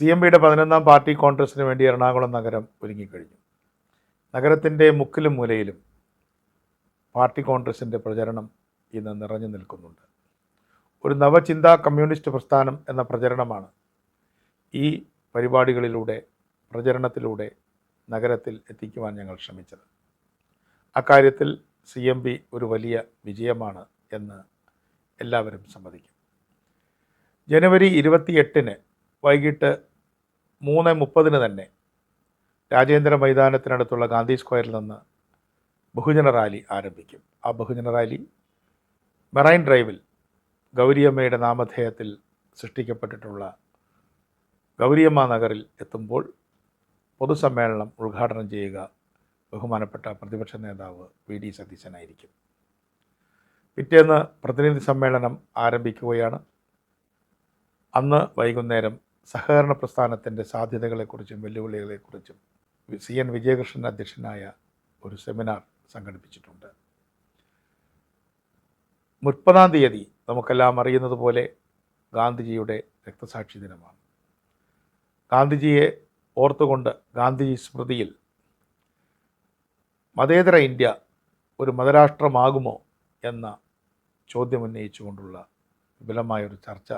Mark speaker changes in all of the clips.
Speaker 1: C M പിയുടെ പതിനൊന്നാം party കോൺഗ്രസിന് വേണ്ടി എറണാകുളം നഗരം ഒരുങ്ങിക്കഴിഞ്ഞു. നഗരത്തിന്റെ മുക്കിലും മൂലയിലും പാർട്ടി കോൺഗ്രസിന്റെ പ്രചരണം ഇന്ന് നിറഞ്ഞു നിൽക്കുന്നുണ്ട്. ഒരു നവചിന്താ കമ്മ്യൂണിസ്റ്റ് പ്രസ്ഥാനം എന്ന പ്രചരണമാണ് ഈ പരിപാടികളിലൂടെ പ്രചരണത്തിലൂടെ നഗരത്തിൽ എത്തിക്കുവാൻ ഞങ്ങൾ ശ്രമിച്ചത്. അക്കാര്യത്തിൽ സി എം പി ഒരു വലിയ വിജയമാണ് എന്ന് എല്ലാവരും സമ്മതിക്കും. ജനുവരി ഇരുപത്തിയെട്ടിന് വൈകിട്ട് മൂന്ന് മുപ്പതിന് തന്നെ രാജേന്ദ്ര മൈതാനത്തിനടുത്തുള്ള ഗാന്ധി സ്ക്വയറിൽ നിന്ന് ബഹുജന റാലി ആരംഭിക്കും. ആ ബഹുജന റാലി മെറൈൻ ഡ്രൈവിൽ ഗൗരിയമ്മയുടെ നാമധേയത്തിൽ സൃഷ്ടിക്കപ്പെട്ടിട്ടുള്ള ഗൗരിയമ്മ നഗറിൽ എത്തുമ്പോൾ പൊതുസമ്മേളനം ഉദ്ഘാടനം ചെയ്യുക ബഹുമാനപ്പെട്ട പ്രതിപക്ഷ നേതാവ് വി ഡി സതീശനായിരിക്കും പിറ്റേന്ന് പ്രതിനിധി സമ്മേളനം ആരംഭിക്കുകയാണ്. അന്ന് വൈകുന്നേരം സഹകരണ പ്രസ്ഥാനത്തിന്റെ സാധ്യതകളെക്കുറിച്ചും വെല്ലുവിളികളെക്കുറിച്ചും സി എൻ വിജയകൃഷ്ണൻ അധ്യക്ഷനായ ഒരു സെമിനാർ സംഘടിപ്പിച്ചിട്ടുണ്ട്. മുപ്പതാം തീയതി നമുക്കെല്ലാം അറിയുന്നത് പോലെ ഗാന്ധിജിയുടെ രക്തസാക്ഷി ദിനമാണ്. ഗാന്ധിജിയെ ഓർത്തുകൊണ്ട് ഗാന്ധിജി സ്മൃതിയിൽ മതേതര ഇന്ത്യ ഒരു മതരാഷ്ട്രമാകുമോ എന്ന ചോദ്യം ഉന്നയിച്ചുകൊണ്ടുള്ള വിപുലമായൊരു ചർച്ച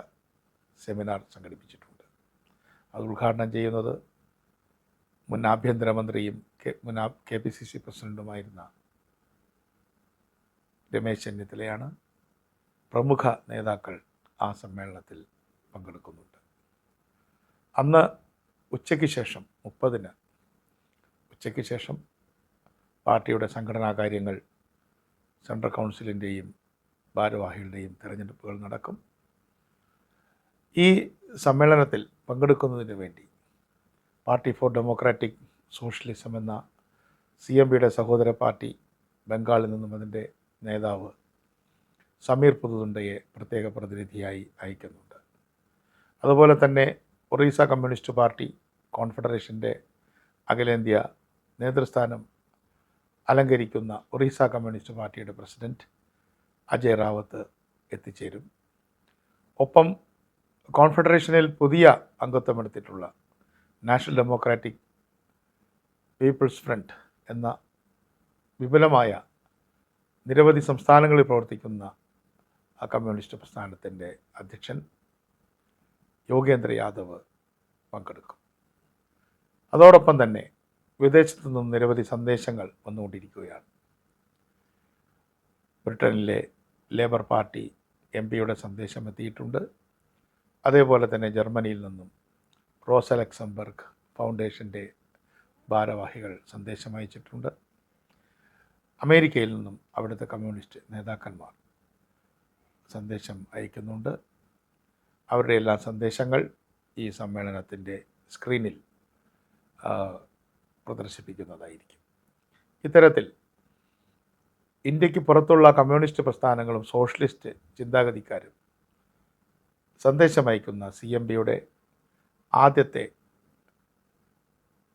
Speaker 1: സെമിനാർ സംഘടിപ്പിച്ചിട്ടുണ്ട്. അത് ഉദ്ഘാടനം ചെയ്യുന്നത് മുൻ ആഭ്യന്തരമന്ത്രിയും കെ മുൻ കെ പി സി സി പ്രസിഡന്റുമായിരുന്ന രമേശ് ചെന്നിത്തലയാണ് പ്രമുഖ നേതാക്കൾ ആ സമ്മേളനത്തിൽ പങ്കെടുക്കുന്നുണ്ട്. അന്ന് ഉച്ചയ്ക്ക് ശേഷം മുപ്പതിന് ഉച്ചയ്ക്ക് ശേഷം പാർട്ടിയുടെ സംഘടനാ കാര്യങ്ങൾ സെൻട്രൽ കൗൺസിലിന്റെയും ഭാരവാഹികളുടെയും തിരഞ്ഞെടുപ്പുകൾ നടക്കും. ഈ സമ്മേളനത്തിൽ പങ്കെടുക്കുന്നതിന് വേണ്ടി പാർട്ടി ഫോർ ഡെമോക്രാറ്റിക് സോഷ്യലിസം എന്ന സി എം പിയുടെ സഹോദര പാർട്ടി ബംഗാളിൽ നിന്നും അതിന്റെ നേതാവ് സമീർ പുതുതുണ്ടയെ പ്രത്യേക പ്രതിനിധിയായി അയക്കുന്നുണ്ട്. അതുപോലെ തന്നെ ഒറീസ കമ്മ്യൂണിസ്റ്റ് പാർട്ടി കോൺഫെഡറേഷന്റെ അഖിലേന്ത്യാ നേതൃസ്ഥാനം അലങ്കരിക്കുന്ന ഒറീസ കമ്മ്യൂണിസ്റ്റ് പാർട്ടിയുടെ പ്രസിഡന്റ് അജയ് റാവത്ത് എത്തിച്ചേരും. ഒപ്പം കോൺഫെഡറേഷനിൽ പുതിയ അംഗത്വമെടുത്തിട്ടുള്ള നാഷണൽ ഡെമോക്രാറ്റിക് പീപ്പിൾസ് ഫ്രണ്ട് എന്ന വിപുലമായ നിരവധി സംസ്ഥാനങ്ങളിൽ പ്രവർത്തിക്കുന്ന ആ കമ്മ്യൂണിസ്റ്റ് പ്രസ്ഥാനത്തിന്റെ അധ്യക്ഷൻ യോഗേന്ദ്ര യാദവ് പങ്കെടുക്കും. അതോടൊപ്പം തന്നെ വിദേശത്തു നിന്നും നിരവധി സന്ദേശങ്ങൾ വന്നുകൊണ്ടിരിക്കുകയാണ്. ബ്രിട്ടനിലെ ലേബർ പാർട്ടി എം പിയുടെ സന്ദേശം എത്തിയിട്ടുണ്ട്. അതേപോലെ തന്നെ ജർമ്മനിയിൽ നിന്നും റോസ ലക്സംബർഗ് ഫൗണ്ടേഷന്റെ ഭാരവാഹികൾ സന്ദേശം അയച്ചിട്ടുണ്ട്. അമേരിക്കയിൽ നിന്നും അവിടുത്തെ കമ്മ്യൂണിസ്റ്റ് നേതാക്കന്മാർ സന്ദേശം അയക്കുന്നുണ്ട്. അവരുടെ എല്ലാ സന്ദേശങ്ങൾ ഈ സമ്മേളനത്തിന്റെ സ്ക്രീനിൽ പ്രദർശിപ്പിക്കുന്നതായിരിക്കും. ഇത്തരത്തിൽ ഇന്ത്യയ്ക്ക് പുറത്തുള്ള കമ്മ്യൂണിസ്റ്റ് പ്രസ്ഥാനങ്ങളും സോഷ്യലിസ്റ്റ് ചിന്താഗതിക്കാരും സന്ദേശമയക്കുന്ന സി എം പിയുടെ ആദ്യത്തെ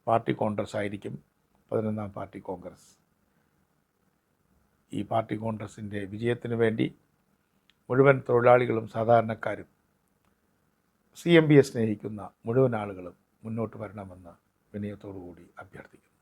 Speaker 1: പാർട്ടി കോൺഗ്രസ് ആയിരിക്കും പതിനൊന്നാം പാർട്ടി കോൺഗ്രസ്. ഈ പാർട്ടി കോൺഗ്രസിന്റെ വിജയത്തിന് വേണ്ടി മുഴുവൻ തൊഴിലാളികളും സാധാരണക്കാരും സി എം പിയെ സ്നേഹിക്കുന്ന മുഴുവൻ ആളുകളും മുന്നോട്ട് വരണമെന്ന് വിനയത്തോടു കൂടി അഭ്യർത്ഥിക്കുന്നു.